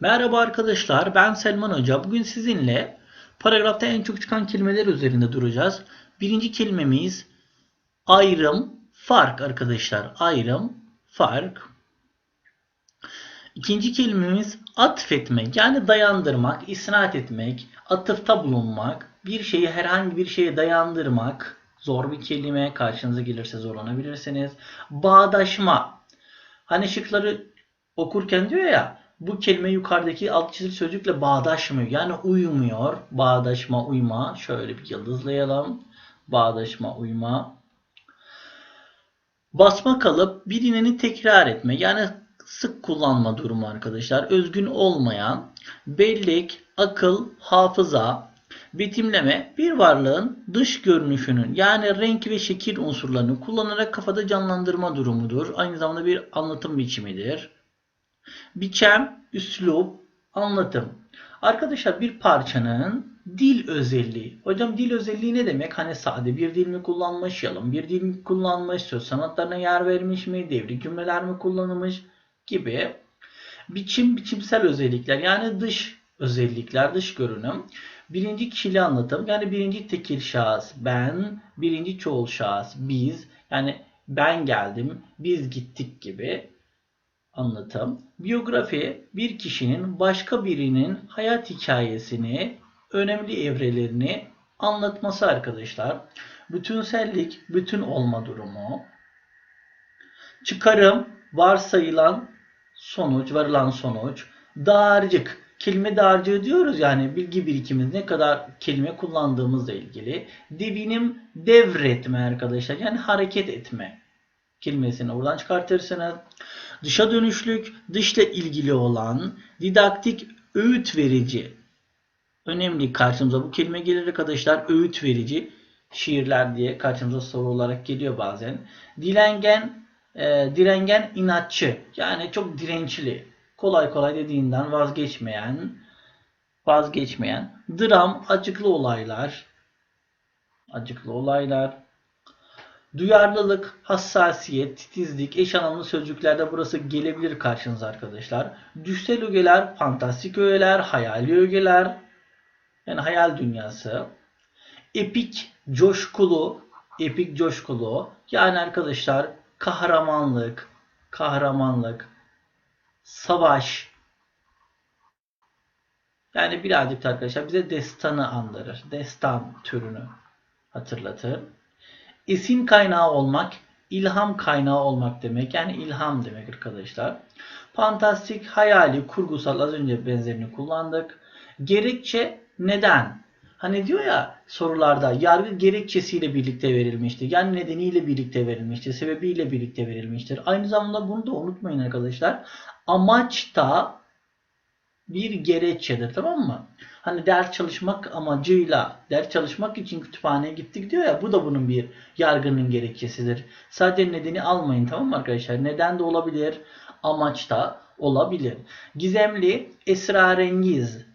Merhaba arkadaşlar, ben Selman Hoca. Bugün sizinle paragrafta en çok çıkan kelimeler üzerinde duracağız. Birinci kelimemiz ayrım, fark arkadaşlar. Ayrım, fark. İkinci kelimemiz atfetmek, yani dayandırmak, isnat etmek, atıfta bulunmak, bir şeyi herhangi bir şeye dayandırmak. Zor bir kelime, karşınıza gelirse zorlanabilirsiniz. Bağdaşma. Hani şıkları okurken diyor ya bu kelime yukarıdaki alt çizili sözcükle bağdaşmıyor. Yani uymuyor. Bağdaşma, uyma. Şöyle bir yıldızlayalım. Bağdaşma, uyma. Basma kalıp bilineni tekrar etme. Yani sık kullanma durumu arkadaşlar. Özgün olmayan, bellek, akıl, hafıza, betimleme bir varlığın dış görünüşünün yani renk ve şekil unsurlarını kullanarak kafada canlandırma durumudur. Aynı zamanda bir anlatım biçimidir. Biçem, üslup, anlatım. Arkadaşlar bir parçanın dil özelliği. Hocam dil özelliği ne demek? Hani sade bir dil mi kullanmış, yalın bir dil mi kullanmış, söz sanatlarına yer vermiş mi, devrik cümleler mi kullanılmış gibi. Biçim, biçimsel özellikler yani dış özellikler, dış görünüm. Birinci kişili anlatım yani birinci tekil şahıs ben, birinci çoğul şahıs biz yani ben geldim, biz gittik gibi anlatım. Biyografi bir kişinin başka birinin hayat hikayesini, önemli evrelerini anlatması arkadaşlar. Bütünsellik, bütün olma durumu. Çıkarım, varsayılan sonuç, varılan sonuç. Dağarcık, kelime dağarcığı diyoruz yani bilgi birikimimiz ne kadar kelime kullandığımızla ilgili. Devinim, devretme arkadaşlar yani hareket etme kelimesini oradan çıkartırsınız. Dışa dönüşlük, dışla ilgili olan, didaktik, öğüt verici. Önemli karşımıza bu kelime gelir arkadaşlar. Öğüt verici şiirler diye karşımıza soru olarak geliyor bazen. Dilengen, e, direngen inatçı. Yani çok dirençli. Kolay kolay dediğinden vazgeçmeyen, vazgeçmeyen. Dram, acıklı olaylar. Acıklı olaylar. Duyarlılık, hassasiyet, titizlik, eş anlamlı sözcüklerde burası gelebilir karşınıza arkadaşlar. Düşsel ögeler, fantastik ögeler, hayali ögeler, yani hayal dünyası. Epik, coşkulu, epik coşkulu, yani arkadaşlar kahramanlık, kahramanlık, savaş. Yani birazcık da arkadaşlar bize destanı andırır. Destan türünü hatırlatır. Esin kaynağı olmak, ilham kaynağı olmak demek. Yani ilham demek arkadaşlar. Fantastik, hayali, kurgusal az önce benzerini kullandık. Gerekçe neden? Hani diyor ya sorularda yargı gerekçesiyle birlikte verilmiştir. Yani nedeniyle birlikte verilmiştir. Sebebiyle birlikte verilmiştir. Aynı zamanda bunu da unutmayın arkadaşlar. Amaç da bir gerekçedir tamam mı? Hani ders çalışmak amacıyla ders çalışmak için kütüphaneye gittik diyor ya bu da bunun bir yargının gerekçesidir. Sadece nedeni almayın tamam mı arkadaşlar? Neden de olabilir, amaç da olabilir. Gizemli, esrarengiz,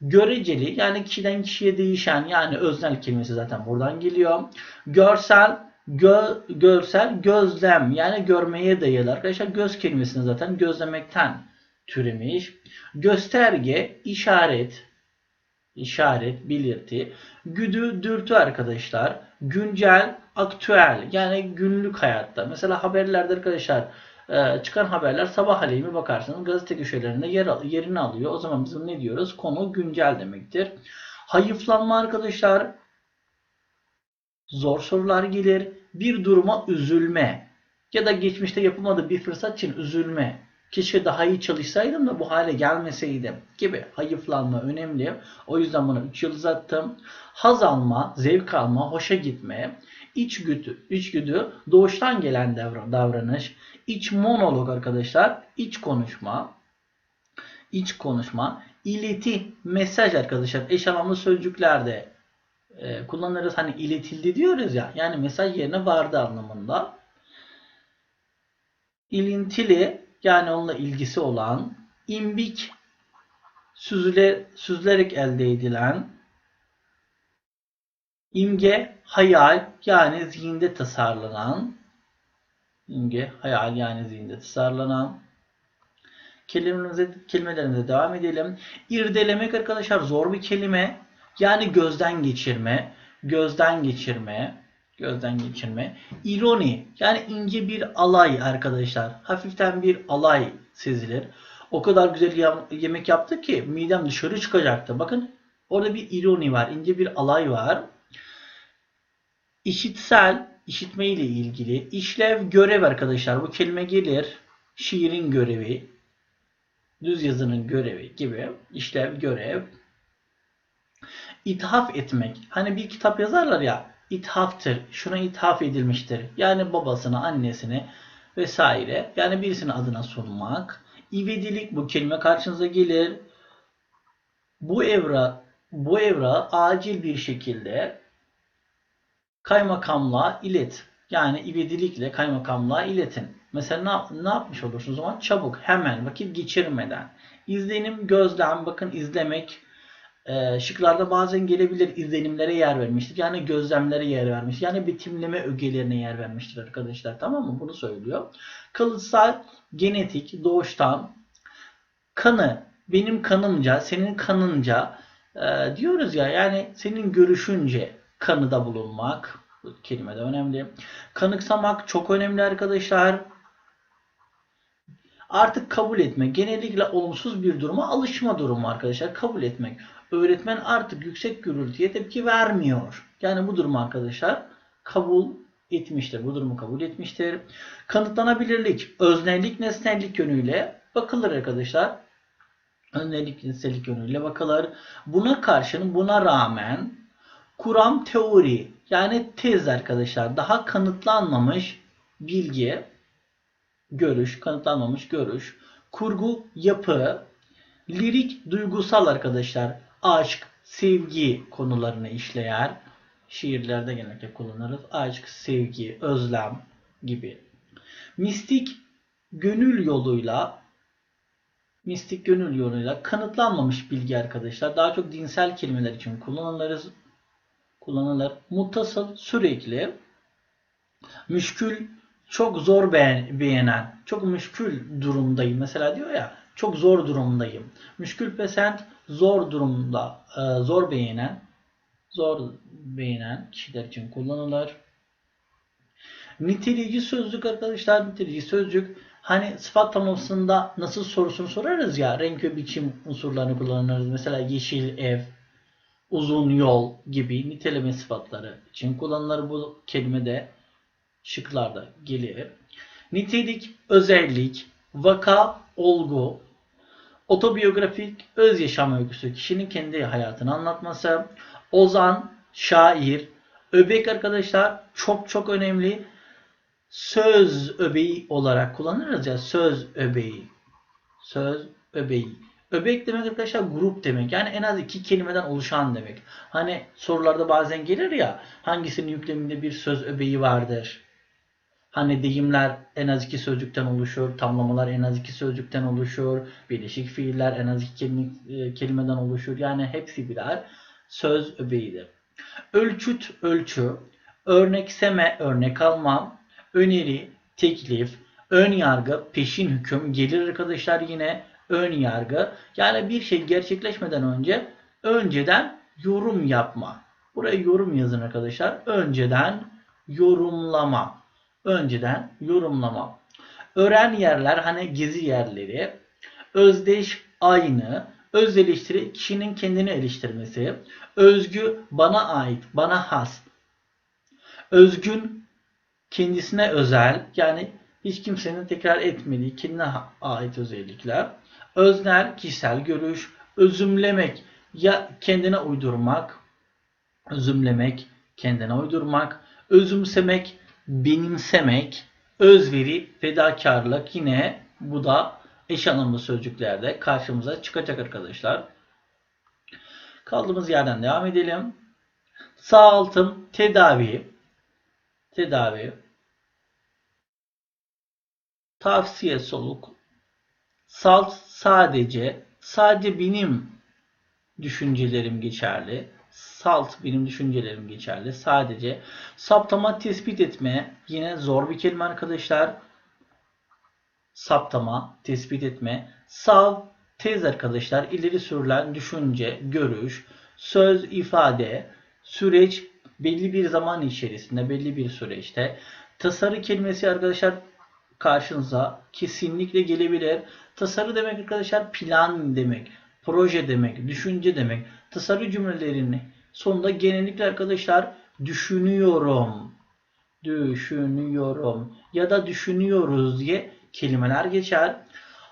göreceli yani kişiden kişiye değişen yani öznel kelimesi zaten buradan geliyor. Görsel, gö, görsel, gözlem yani görmeye dayalı arkadaşlar göz kelimesini zaten gözlemekten türemiş. Gösterge, işaret, işaret, belirti. Güdü, dürtü arkadaşlar. Güncel, aktüel yani günlük hayatta. Mesela haberlerde arkadaşlar e, çıkan haberler sabah aleyhine bakarsanız gazete köşelerinde yer, yerini alıyor. O zaman biz ne diyoruz? Konu güncel demektir. Hayıflanma arkadaşlar zor sorular gelir. Bir duruma üzülme ya da geçmişte yapılmadığı bir fırsat için üzülme. Keşke daha iyi çalışsaydım da bu hale gelmeseydim gibi hayıflanma önemli. O yüzden buna 3 yıl attım. Haz alma, zevk alma, hoşa gitme. İçgüdü, içgüdü doğuştan gelen davranış. İç monolog arkadaşlar, iç konuşma. İç konuşma. İleti, mesaj arkadaşlar. Eş anlamlı sözcüklerde e, kullanırız. Hani iletildi diyoruz ya. Yani mesaj yerine vardı anlamında. İlintili yani onunla ilgisi olan imbik süzüle, süzülerek elde edilen imge hayal yani zihinde tasarlanan imge hayal yani zihinde tasarlanan Kelimelerimize, kelimelerimize devam edelim. İrdelemek arkadaşlar zor bir kelime. Yani gözden geçirme, gözden geçirme, gözden geçirme. İroni yani ince bir alay arkadaşlar. Hafiften bir alay sezilir. O kadar güzel yem- yemek yaptı ki midem dışarı çıkacaktı. Bakın orada bir ironi var, ince bir alay var. İşitsel, işitme ile ilgili. işlev, görev arkadaşlar. Bu kelime gelir. Şiirin görevi, düz yazının görevi gibi. işlev, görev. İthaf etmek. Hani bir kitap yazarlar ya. İthaftır. Şuna ithaf edilmiştir. Yani babasına, annesine vesaire. Yani birisinin adına sunmak. İvedilik bu kelime karşınıza gelir. Bu evra bu evra acil bir şekilde kaymakamlığa ilet. Yani ivedilikle kaymakamlığa iletin. Mesela ne, ne yapmış olursunuz o zaman? Çabuk, hemen, vakit geçirmeden. İzlenim, gözlem, bakın izlemek. E, şıklarda bazen gelebilir izlenimlere yer vermiştir. Yani gözlemlere yer vermiş. Yani betimleme ögelerine yer vermiştir arkadaşlar. Tamam mı? Bunu söylüyor. Kalıtsal, genetik, doğuştan, kanı, benim kanımca, senin kanınca e, diyoruz ya yani senin görüşünce kanıda bulunmak bu kelime de önemli. Kanıksamak çok önemli arkadaşlar. Artık kabul etmek. Genellikle olumsuz bir duruma alışma durumu arkadaşlar. Kabul etmek. Öğretmen artık yüksek gürültüye tepki vermiyor. Yani bu durumu arkadaşlar kabul etmiştir. Bu durumu kabul etmiştir. Kanıtlanabilirlik, öznellik, nesnellik yönüyle bakılır arkadaşlar. Öznellik, nesnellik yönüyle bakılır. Buna karşın, buna rağmen kuram teori yani tez arkadaşlar daha kanıtlanmamış bilgi, görüş, kanıtlanmamış görüş, kurgu, yapı, lirik, duygusal arkadaşlar, aşk, sevgi konularını işleyer. Şiirlerde genellikle kullanırız. Aşk, sevgi, özlem gibi. Mistik, gönül yoluyla mistik gönül yoluyla kanıtlanmamış bilgi arkadaşlar. Daha çok dinsel kelimeler için kullanılırız. Kullanılır. Muttasıl sürekli. Müşkül çok zor beğen- beğenen, çok müşkül durumdayım. Mesela diyor ya, çok zor durumdayım. Müşkül pesent zor durumda, e, zor beğenen, zor beğenen kişiler için kullanılır. Niteleyici sözcük arkadaşlar, niteleyici sözcük hani sıfat tamlamasında nasıl sorusunu sorarız ya, renk ve biçim unsurlarını kullanırız. Mesela yeşil ev, uzun yol gibi niteleme sıfatları için kullanılır bu kelimede şıklarda gelir. Nitelik, özellik, vaka, olgu, otobiyografik öz yaşam öyküsü, kişinin kendi hayatını anlatması, ozan, şair, öbek arkadaşlar çok çok önemli. Söz öbeği olarak kullanırız ya söz öbeği. Söz öbeği. Öbek demek arkadaşlar grup demek. Yani en az iki kelimeden oluşan demek. Hani sorularda bazen gelir ya hangisinin yükleminde bir söz öbeği vardır? Hani deyimler en az iki sözcükten oluşur, tamlamalar en az iki sözcükten oluşur, birleşik fiiller en az iki kelime- e, kelimeden oluşur. Yani hepsi birer söz öbeğidir. Ölçüt, ölçü, örnekseme, örnek alma, öneri, teklif, ön yargı, peşin hüküm gelir arkadaşlar yine ön yargı. Yani bir şey gerçekleşmeden önce önceden yorum yapma. Buraya yorum yazın arkadaşlar. Önceden yorumlama. Önceden yorumlama. Öğren yerler hani gezi yerleri. Özdeş aynı. Öz eleştiri kişinin kendini eleştirmesi. Özgü bana ait, bana has. Özgün kendisine özel yani hiç kimsenin tekrar etmediği kendine ait özellikler. Öznel kişisel görüş, özümlemek ya kendine uydurmak, özümlemek, kendine uydurmak, özümsemek, benimsemek, özveri, fedakarlık yine bu da eş anlamlı sözcüklerde karşımıza çıkacak arkadaşlar. Kaldığımız yerden devam edelim. Sağaltım, tedavi, tedavi, tavsiye soluk, salt sadece, sadece benim düşüncelerim geçerli. Salt benim düşüncelerim geçerli. Sadece saptama tespit etme yine zor bir kelime arkadaşlar. saptama, tespit etme. Sav, tez arkadaşlar ileri sürülen düşünce, görüş, söz, ifade, süreç belli bir zaman içerisinde, belli bir süreçte. Tasarı kelimesi arkadaşlar karşınıza kesinlikle gelebilir. Tasarı demek arkadaşlar plan demek, proje demek, düşünce demek. Tasarı cümlelerinin sonunda genellikle arkadaşlar düşünüyorum, düşünüyorum ya da düşünüyoruz diye kelimeler geçer.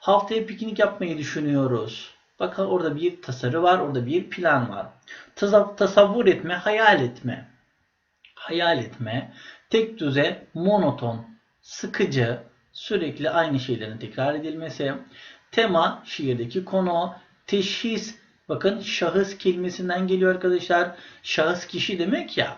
Haftaya piknik yapmayı düşünüyoruz. Bakın orada bir tasarı var, orada bir plan var. Tasa- tasavvur etme, hayal etme. Hayal etme, tek düze, monoton, sıkıcı, sürekli aynı şeylerin tekrar edilmesi. Tema, şiirdeki konu. Teşhis, bakın şahıs kelimesinden geliyor arkadaşlar. Şahıs kişi demek ya.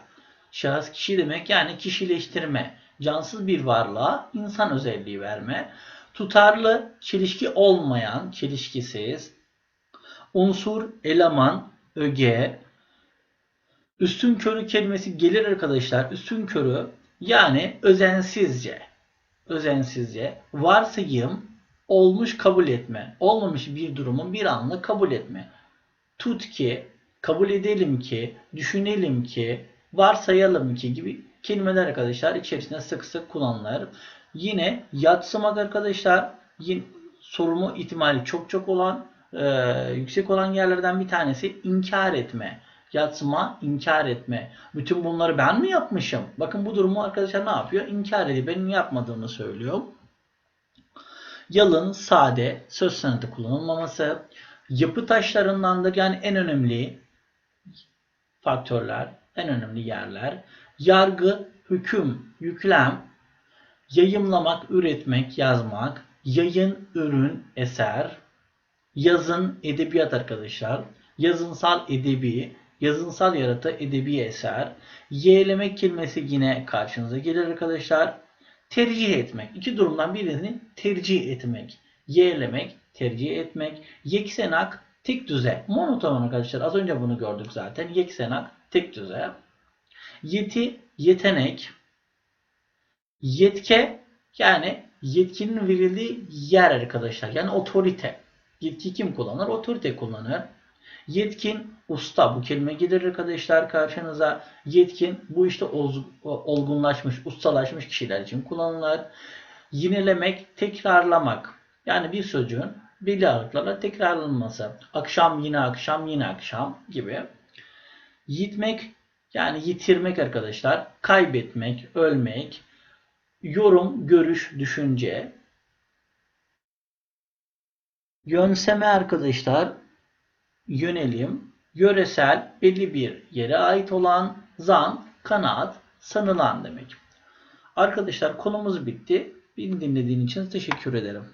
Şahıs kişi demek yani kişileştirme. Cansız bir varlığa insan özelliği verme. Tutarlı, çelişki olmayan, çelişkisiz. Unsur, eleman, öge. Üstün körü kelimesi gelir arkadaşlar. Üstün körü yani özensizce. Özensizce. Varsayım, olmuş kabul etme. Olmamış bir durumu bir anla kabul etme. Tut ki, kabul edelim ki, düşünelim ki, varsayalım ki gibi kelimeler arkadaşlar içerisinde sık sık kullanılır. Yine yatsımak arkadaşlar yine sorulma ihtimali çok çok olan e, yüksek olan yerlerden bir tanesi inkar etme. Yatsıma, inkar etme. Bütün bunları ben mi yapmışım? Bakın bu durumu arkadaşlar ne yapıyor? İnkar ediyor. Benim yapmadığımı söylüyor. Yalın, sade, söz sanatı kullanılmaması. Yapı taşlarından da yani en önemli faktörler, en önemli yerler. Yargı, hüküm, yüklem, yayımlamak, üretmek, yazmak, yayın, ürün, eser, yazın, edebiyat arkadaşlar, yazınsal edebi, yazınsal yaratı, edebi eser, yeğlemek kelimesi yine karşınıza gelir arkadaşlar. Tercih etmek. İki durumdan birini tercih etmek. Yeğlemek, tercih etmek. Yeksenak, tek düze. Monoton arkadaşlar. Az önce bunu gördük zaten. Yeksenak, tek düze. Yeti, yetenek. Yetke, yani yetkinin verildiği yer arkadaşlar. Yani otorite. Yetki kim kullanır? Otorite kullanır. Yetkin, usta bu kelime gelir arkadaşlar karşınıza. Yetkin bu işte olgunlaşmış, ustalaşmış kişiler için kullanılır. Yinelemek, tekrarlamak. Yani bir sözcüğün belli aralıklarla tekrarlanması. Akşam yine akşam yine akşam gibi. Yitmek yani yitirmek arkadaşlar. Kaybetmek, ölmek. Yorum, görüş, düşünce. Yönseme arkadaşlar yönelim, yöresel, belli bir yere ait olan, zan, kanaat, sanılan demek. Arkadaşlar konumuz bitti. Beni dinlediğin için teşekkür ederim.